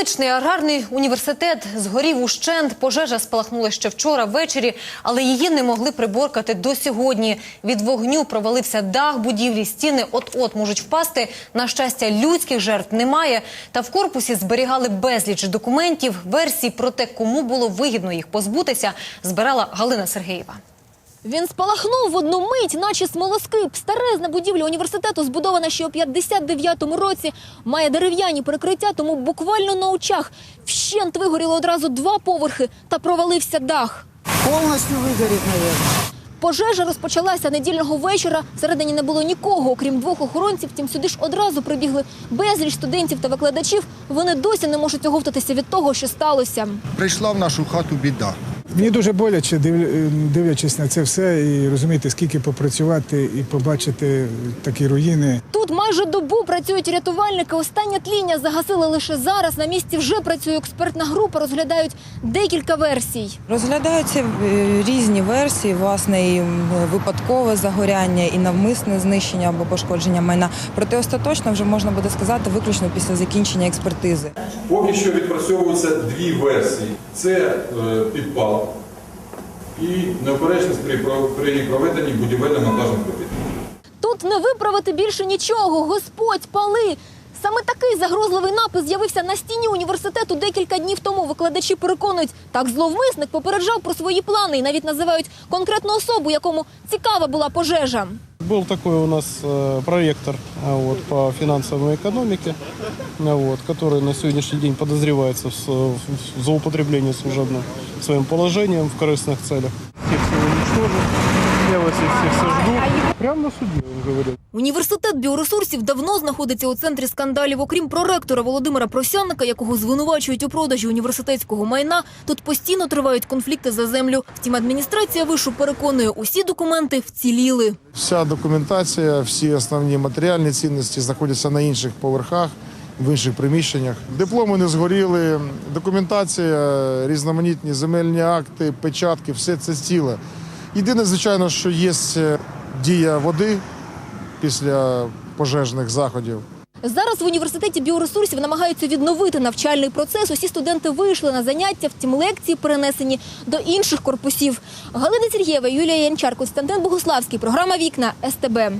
Столичний аграрний університет згорів ущент. Пожежа спалахнула ще вчора ввечері, але її не могли приборкати до сьогодні. Від вогню провалився дах будівлі, стіни от-от можуть впасти. На щастя, людських жертв немає. Та в корпусі зберігали безліч документів. Версій про те, кому було вигідно їх позбутися, збирала Галина Сергеєва. Він спалахнув в одну мить, наче смолоскип. Старезна будівля університету, збудована ще у 59-му році, має дерев'яні перекриття, тому буквально на очах вщент вигоріло одразу два поверхи та провалився дах. Полностью выгорит, наверное. Пожежа розпочалася недільного вечора. Всередині не було нікого, окрім двох охоронців. Втім, сюди ж одразу прибігли безліч студентів та викладачів. Вони досі не можуть оговтатися від того, що сталося. Прийшла в нашу хату біда. Мені дуже боляче, див- дивлячись на це все, і розуміти, скільки попрацювати і побачити такі руїни. Тут майже добу працюють рятувальники. Останнє тління загасили лише зараз. На місці вже працює експертна група, розглядають декілька версій. Розглядаються е, різні версії, власне, і випадкове загоряння, і навмисне знищення або пошкодження майна. Проте остаточно вже можна буде сказати виключно після закінчення експертизи. Поки що відпрацьовуються дві версії: це е, підпал і неоперечність при, при проведенні будівельно-монтажних робіт. Тут не виправити більше нічого. Господь пали. Саме такий загрозливий напис з'явився на стіні університету декілька днів тому. Викладачі переконують, так зловмисник попереджав про свої плани і навіть називають конкретну особу, якому цікава була пожежа. Был такой у нас э, проектор а, вот, по финансовой экономике, а, вот, который на сегодняшний день подозревается в, с- в злоупотреблении служебным своим положением в корыстных целях. Всех всего уничтожу, я вас их. Прямо на суде, он говорил. Університет біоресурсів давно знаходиться у центрі скандалів. Окрім проректора Володимира Просянника, якого звинувачують у продажі університетського майна, тут постійно тривають конфлікти за землю. Втім, адміністрація вишу переконує, усі документи вціліли. Вся документація, всі основні матеріальні цінності знаходяться на інших поверхах, в інших приміщеннях. Дипломи не згоріли, документація, різноманітні земельні акти, печатки, все це ціле. Єдине, звичайно, що є е, дія води після пожежних заходів. Зараз в університеті біоресурсів намагаються відновити навчальний процес. Усі студенти вийшли на заняття, втім лекції перенесені до інших корпусів. Галина Сергієва, Юлія Янчар, Константин Богославський. Програма Вікна СТБ.